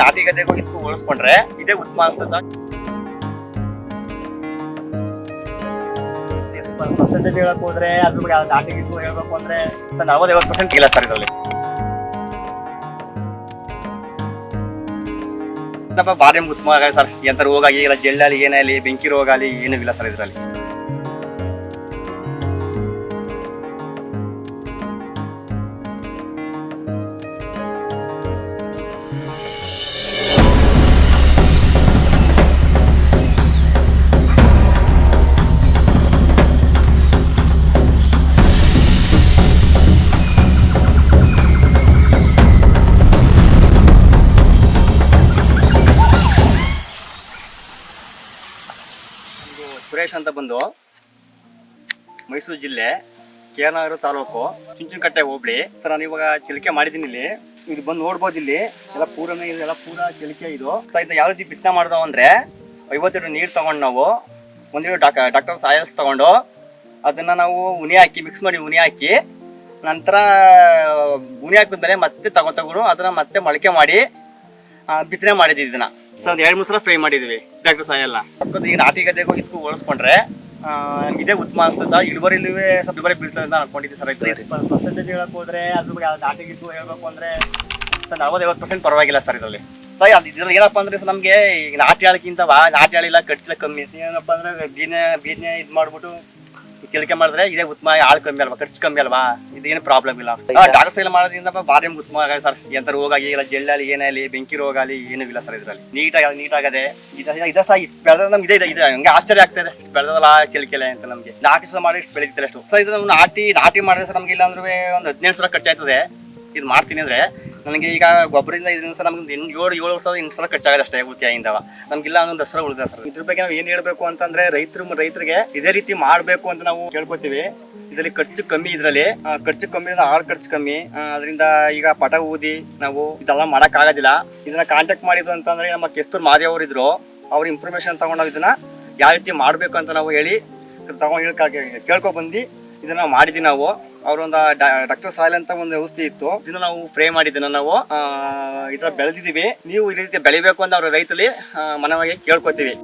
ನಾಟಿ ಗದ್ದೆಗೂ ಇದಕ್ಕೂ ಹೋಲಿಸ್ಕೊಂಡ್ರೆ ಇದೇ ಉತ್ತಮ ಅನ್ಸುತ್ತೆ ಸರ್ ಪರ್ಸೆಂಟೇಜ್ ಹೇಳಕ್ ಹೋದ್ರೆ ಅದ್ರ ಬಗ್ಗೆ ನಾಟಿ ಗಿಟ್ಟು ಹೇಳ್ಬೇಕು ಅಂದ್ರೆ ನಲವತ್ತೈವತ್ತು ಪರ್ಸೆಂಟ್ ಇಲ್ಲ ಸರ್ ಇದರಲ್ಲಿ. ಬಾರಿ ಉತ್ತಮ ಸರ್. ಎಂತ ರೋಗ ಆಗಿಲ್ಲ ಜಳ್ಳಾಲಿ ಏನಾಗಲಿ ಬೆಂಕಿ ರೋಗ ಆಗಲಿ ಏನೂ ಇಲ್ಲ ಸರ್ ಇದರಲ್ಲಿ. ಸುರೇಶ್ ಅಂತ ಬಂದು ಮೈಸೂರು ಜಿಲ್ಲೆ ಕೇರನಗರ ತಾಲೂಕು ಚುಂಚನಕಟ್ಟೆ ಹೋಬಳಿ. ಸರ್, ನಾನು ಇವಾಗ ಚಿಲಿಕೆ ಮಾಡಿದ್ದೀನಿ ಇಲ್ಲಿ. ಇದು ಬಂದು ನೋಡ್ಬೋದು ಇಲ್ಲಿ. ಎಲ್ಲ ಪೂರನೇ, ಇದೆಲ್ಲ ಪೂರ ಚಿಲಿಕೆ ಇದು. ಸರ್, ಇದು ಯಾವ ರೀತಿ ಬಿತ್ತನೆ ಮಾಡ್ದವ ಅಂದ್ರೆ ಐವತ್ತೆರಡು ನೀರು ತೊಗೊಂಡು ನಾವು ಒಂದೆರಡು ಡಾಕ್, ಡಾಕ್ಟರ್ ಸಾಯಸ್ ತಗೊಂಡು ಅದನ್ನ ನಾವು ಉನಿ ಹಾಕಿ ಮಿಕ್ಸ್ ಮಾಡಿ ಉನಿ ಹಾಕಿ ನಂತರ ಉನಿ ಹಾಕಿದ್ಮೇಲೆ ಮತ್ತೆ ತಗೊಂಡ್ ತಗೊಂಡು ಅದನ್ನ ಮತ್ತೆ ಮೊಳಕೆ ಮಾಡಿ ಬಿತ್ತನೆ ಮಾಡಿದ್ದೀವಿ ಇದನ್ನ. ಸೊ ಒಂದು ಎರಡು ಮೂರು ಸಲ ಫ್ರೈ ಮಾಡಿದ್ವಿ. ಡಾಕ್ಟರ್ ಸಾಯಲ್ಲ ಪಕ್ಕದ ಈಗ ನಾಟಿ ಗದ್ದೆಗೂ ಇದಕ್ಕೂ ಹೋಲಿಸ್ಕೊಂಡ್ರೆ ಇದೇ ಉತ್ತಮ ಅನಿಸ್ತದೆ ಸರ್. ಇಳುವರಿಲಿ ಸ್ವಲ್ಪ ಇಳುವರಿ ಬೀಳ್ತದೆ ಅಂತ ಅನ್ಕೊಂಡಿದ್ದೆ ಸರ್ ಪರ್ಸೆಂಟೇಜ್ ಹೇಳಕ್ ಹೋದ್ರೆ ಅದ್ರ ಬಗ್ಗೆ ನಾಟಿ ಗಿಟ್ಟು ಹೇಳ್ಬೇಕು ಅಂದ್ರೆ ಸರ್ ನಲವತ್ತೈವತ್ತು ಪರ್ಸೆಂಟ್ ಪರವಾಗಿಲ್ಲ ಸರ್ ಇದರಲ್ಲಿ. ಸರ್ ಅದು ಇದ್ರಲ್ಲಿ ಏನಪ್ಪ ಅಂದ್ರೆ ಸರ್ ನಮಗೆ ಈಗ ನಾಟಿ ವಾ ನಾಟಿ ಆಳಿಲ್ಲ ಖರ್ಚಿಲ್ಲ ಕಮ್ಮಿ. ಏನಪ್ಪ ಅಂದ್ರೆ ಬೀಜ ಬೀಜ ಇದು ಮಾಡ್ಬಿಟ್ಟು ಚಿಲಿಕೆ ಮಾಡಿದ್ರೆ ಇದೇ ಉತ್ತಮ, ಆಳ್ ಕಮ್ಮಿ ಅಲ್ವಾ, ಖರ್ಚು ಕಮ್ಮಿ ಅಲ್ವಾ? ಇದೇನು ಪ್ರಾಬ್ಲಮ್ ಇಲ್ಲ ಡಾಕ್ಟರ್ ಸೈಲ್ ಮಾಡೋದ್ರಿಂದ ಬಾರಿ ಉತ್ತಮ ಆಗ ಸರ್. ಎಂತ ರೋಗ ಆಗಿಲ್ಲ ಜಳ್ಳಾಲಿ ಏನಾಗಲಿ ಬೆಂಕಿ ರೋಗ ಆಗಲಿ, ಏನೂ ಇಲ್ಲ ಸರ್ ಇದರಲ್ಲಿ. ನೀಟಾಗಿ ನೀಟಾಗದೆ ಇದ ಸಹ ಬೆಳೆದ ನಮ್ಗೆ ಇದೆ ಇದೆ ಹಂಗೆ ಆಶ್ಚರ್ಯ ಆಗ್ತದೆ ಬೆಳೆದಲ್ಲ ಚಿಲಿಕೆಲೆ ಅಂತ ನಮಗೆ. ನಾಟಿ ಸಹ ಮಾಡಿ ಬೆಳೀತಾರೆ ಅಷ್ಟು ಸರ್ ಇದು ನಾಟಿ ನಾಟಿ ಮಾಡಿದ್ರೆ ಸರ್ ನಮ್ಗೆ ಇಲ್ಲ ಅಂದ್ರೆ ಒಂದು ಹದಿನೆಂಟು ಸಾವಿರ ಖರ್ಚಾಯ್ತದೆ. ಇದು ಮಾಡ್ತೀನಿ ಅಂದ್ರೆ ನನಗೆ ಈಗ ಗೊಬ್ಬರದಿಂದ ಇದರಿಂದ ಸರ್ ನಮ್ಗೆ ಏಳು ಏಳು ವರ್ಷ ಎಂಟು ಸಲ ಖರ್ಚಾಗದೆ ಅಷ್ಟೇ ಗುರಿಯಾಗಿಂದ ನಮ್ಗೆ ಇಲ್ಲ ಒಂದು ದಸರಾ ಉಳಿದ ಸರ್. ಇದ್ರ ಬಗ್ಗೆ ನಾವು ಏನು ಹೇಳಬೇಕು ಅಂತಂದ್ರೆ ರೈತರು ರೈತರಿಗೆ ಇದೇ ರೀತಿ ಮಾಡಬೇಕು ಅಂತ ನಾವು ಕೇಳ್ಕೊತೀವಿ. ಇದರಲ್ಲಿ ಖರ್ಚು ಕಮ್ಮಿ ಇದರಲ್ಲಿ ಖರ್ಚು ಕಮ್ಮಿ ಅಂದ್ರೆ ಆಳು ಖರ್ಚು ಕಮ್ಮಿ ಅದರಿಂದ ಈಗ ಪಟ ಊದಿ ನಾವು ಇದೆಲ್ಲ ಮಾಡಕ್ ಆಗೋದಿಲ್ಲ ಇದನ್ನ ಕಾಂಟ್ಯಾಕ್ಟ್ ಮಾಡಿದ್ರು ಅಂತಂದ್ರೆ ನಮ್ಮ ಕೆಸ್ತೂರ್ ಮಾದೇವ್ ಅವರು ಇದ್ರು. ಅವ್ರ ಇನ್ಫಾರ್ಮೇಶನ್ ತಗೊಂಡು ನಾವು ಇದನ್ನ ಯಾವ ರೀತಿ ಮಾಡಬೇಕು ಅಂತ ನಾವು ಹೇಳಿ, ತಗೊಂಡು ಕೇಳ್ಕೊ ಬಂದು ಇದನ್ನ ಮಾಡಿದ್ವಿ ನಾವು. ಅವರೊಂದು ಡಾಕ್ಟರ್ ಸಾಯಿಲ್ ಅಂತ ಒಂದು ಔಷಧಿ ಇತ್ತು. ಇದನ್ನ ನಾವು ಫ್ರೇ ಮಾಡಿದ್ದನ್ನ ನಾವು ಈ ತರ ಬೆಳೆದಿದ್ದೀವಿ. ನೀವು ಈ ರೀತಿ ಬೆಳಿಬೇಕು ಅಂತ ಅವ್ರ ರೈತಲ್ಲಿ ಮನವಾಗಿ ಕೇಳ್ಕೊತೀವಿ.